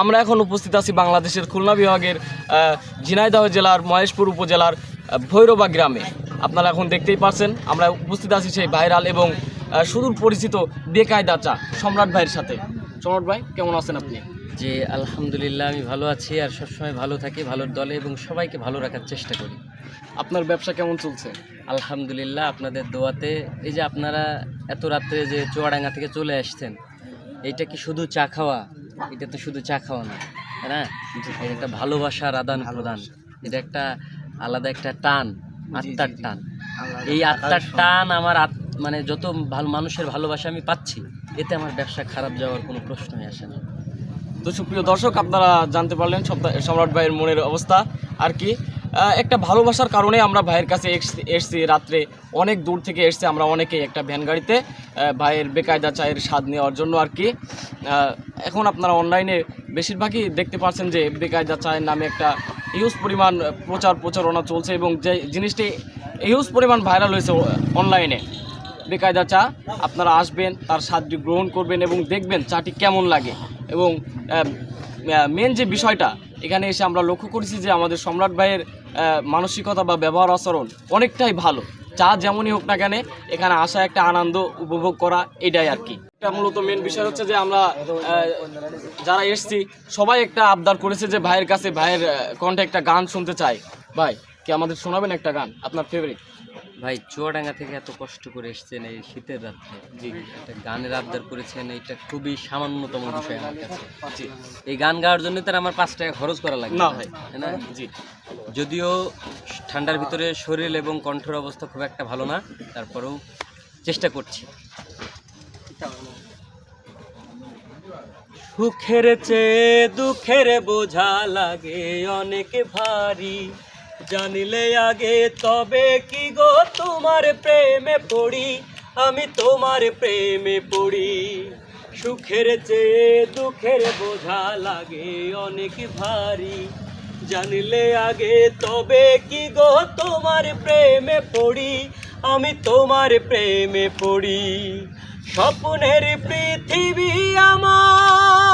আমরা এখন উপস্থিত আছি বাংলাদেশের খুলনা বিভাগের ঝিনাইদহ জেলার মহেশপুর উপজেলার ভৈরবা গ্রামে। আপনারা এখন দেখতেই পাচ্ছেন আমরা উপস্থিত আছি সেই ভাইরাল এবং সুদূর পরিচিত বেকায়দা চা সম্রাট ভাইয়ের সাথে। সম্রাট ভাই কেমন আছেন আপনি? যে আলহামদুলিল্লাহ আমি ভালো আছি আর সবসময় ভালো থাকি ভালোর দলে এবং সবাইকে ভালো রাখার চেষ্টা করি। আপনার ব্যবসা কেমন চলছে? আলহামদুলিল্লাহ আপনাদের দোয়াতে এই যে আপনারা এত রাত্রে যে চুয়াডাঙ্গা থেকে চলে আসছেন এইটা কি শুধু চা খাওয়া? এটা তো শুধু চা খাওয়া না হ্যাঁ এটা একটা ভালোবাসার আদান প্রদান। এটা একটা আলাদা একটা টান আত্মার টান। এই আত্মার টান আমার মানে যত ভালো মানুষের ভালোবাসা আমি পাচ্ছি এতে আমার ব্যবসা খারাপ যাওয়ার কোনো প্রশ্নই আসে না। তো সুপ্রিয় দর্শক আপনারা জানতে পারলেন সম্রাট ভাইয়ের মনের অবস্থা। আর কি? একটা ভালোবাসার কারণে আমরা ভাইয়ের কাছে এসছি- রাত্রে অনেক দূর থেকে এসছি আমরা অনেকেই একটা ভ্যান গাড়িতে ভাইয়ের বেকায়দা চায়ের স্বাদ নেওয়ার জন্য আর কি। এখন আপনারা অনলাইনে বেশিরভাগই দেখতে পাচ্ছেন যে বেকায়দা চায়ের নামে একটা হিউজ পরিমাণ প্রচার প্রচারণা চলছে এবং যে জিনিসটি হিউজ পরিমাণ ভাইরাল হয়েছে অনলাইনে, বেকায়দা চা, আপনারা আসবেন, তার স্বাদটি গ্রহণ করবেন এবং দেখবেন চাটি কেমন লাগে এবং মেন যে বিষয়টা, এখানে এসে আমরা লক্ষ্য করেছি যে আমাদের সম্রাট ভাইয়ের মানসিকতা বা ব্যবহার আচরণ অনেকটাই ভালো। চা যেমনই হোক না কেন, এখানে আসা একটা আনন্দ উপভোগ করা এটাই আর কি। এটা মূলত মেন বিষয় হচ্ছে যে আমরা যারা এসছি, সবাই একটা আবদার করেছে যে ভাইয়ের কাছে ভাইয়ের কণ্ঠে একটা গান শুনতে চাই। ভাই কি আমাদের শোনাবেন একটা গান আপনার ফেভারিট ভাই চুয়াডাঙ্গা থেকে এত কষ্ট করে এসেছেন এই শীতের রাত্রে। জি। একটা গানের আবদার করেছেন এটা খুবই সামান্যতম বিষয় আমার কাছে। এই গান গাওয়ার জন্য তার আমার পাঁচ টাকা খরচ করা লাগে না ভাই। না? জি। যদিও ঠান্ডার ভিতরে শরীর এবং কণ্ঠের অবস্থা খুব একটা ভালো না তারপরেও চেষ্টা করছি। সুখের চেয়ে দুঃখের বোঝা লাগে অনেক ভারী। জানিলে আগে, তবে কি গো তোমার প্রেমে পড়ি? আমি তোমার প্রেমে পড়ি। সুখের চেয়ে দুঃখের বোঝা লাগে অনেক ভারী। জানিলে আগে, তবে কি গো তোমার প্রেমে পড়ি? আমি তোমার প্রেমে পড়ি। স্বপ্নের পৃথিবী আমার।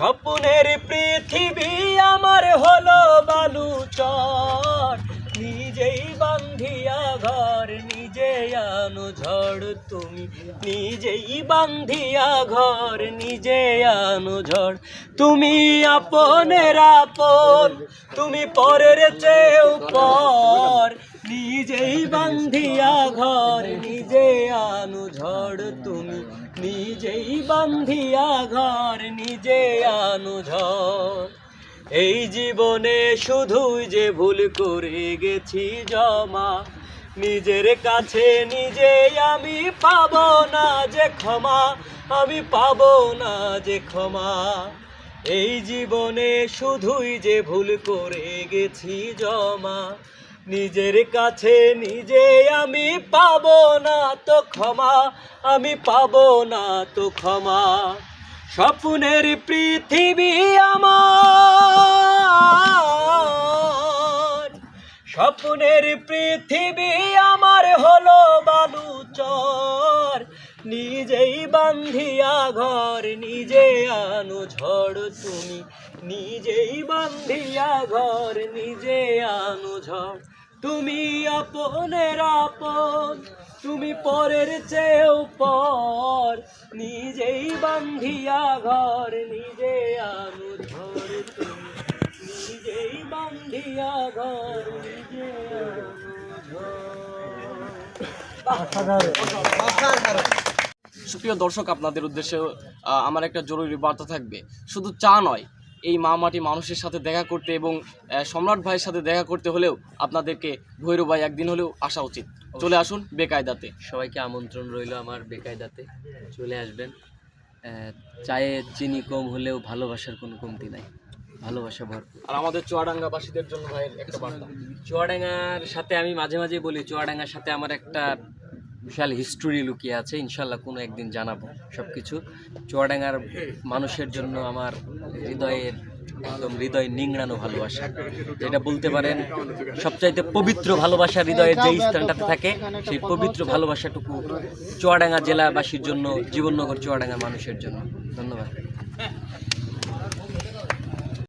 স্বপ্নের পৃথিবী আমার হলো বালু চর নিজেই বান্ধিয়া ঘর নিজে আনো ঝড় তুমি। নিজেই বান্ধিয়া ঘর নিজে আনো ঝড়। তুমি আপনের আপন, তুমি পরের চেয়েও পর। নিজেই বান্ধিয়া ঘর নিজে আনো ঝড় তুমি। নিজেই বান্ধিয়া ঘর নিজে আনো ঝড় এই জীবনে শুধুই যে ভুল করে গেছি জমা, নিজের কাছে নিজে আমি পাব না যে ক্ষমা, আমি পাব না যে ক্ষমা। এই জীবনে শুধুই যে ভুল করে গেছি জমা নিজের কাছে নিজে আমি পাব না তো ক্ষমা, আমি পাব না তো ক্ষমা। স্বপ্নের পৃথিবী আমার, স্বপ্নের পৃথিবী আমার হলো বালুচর। নিজেই বান্ধিয়া ঘর, নিজে আনো ঝড় তুমি। নিজেই বান্ধিয়া ঘর, নিজে আনো ঝড়। তুমি আপনের আপন, তুমি পরের চেয়েও পর। নিজেই বান্ধিয়া ঘর, নিজে আনো তুমি। নিজেই বান্ধিয়া ঘর, নিজে সুপ্রিয় দর্শক, আপনাদের উদ্দেশ্যে আমার একটা জরুরি বার্তা থাকবে। শুধু চা নয় এই মা মাটি মানুষের সাথে দেখা করতে এবং সম্রাট ভাইয়ের সাথে দেখা করতে হলেও আপনাদেরকে ভৈরব ভাই একদিন হলেও আসা উচিত। চলে আসুন বেকায়দাতে। সবাইকে আমন্ত্রণ রইল আমার বেকায়দাতে। চলে আসবেন। চায়ে চিনি কম হলেও ভালোবাসার কোনো কমতি নাই। ভালোবাসা ভরপুর। আর আমাদের চুয়াডাঙ্গাবাসীদের জন্য ভাইয়ের একটা বার্তা। চুয়াডাঙ্গার সাথে আমি মাঝে মাঝে বলি চুয়াডাঙ্গার সাথে আমার একটা বিশাল হিস্টোরি লুকিয়ে আছে, ইনশাল্লাহ কোনো একদিন জানাব সব কিছু চুয়াডাঙ্গার মানুষের জন্য আমার হৃদয়ের, একদম হৃদয় নিংড়ানো ভালোবাসা। যেটা বলতে পারেন, সবচাইতে পবিত্র ভালোবাসা হৃদয়ের যে স্থানটাতে থাকে, সেই পবিত্র ভালোবাসাটুকু চুয়াডাঙ্গা জেলাবাসীর জন্য, জীবননগর চুয়াডাঙ্গা মানুষের জন্য। ধন্যবাদ।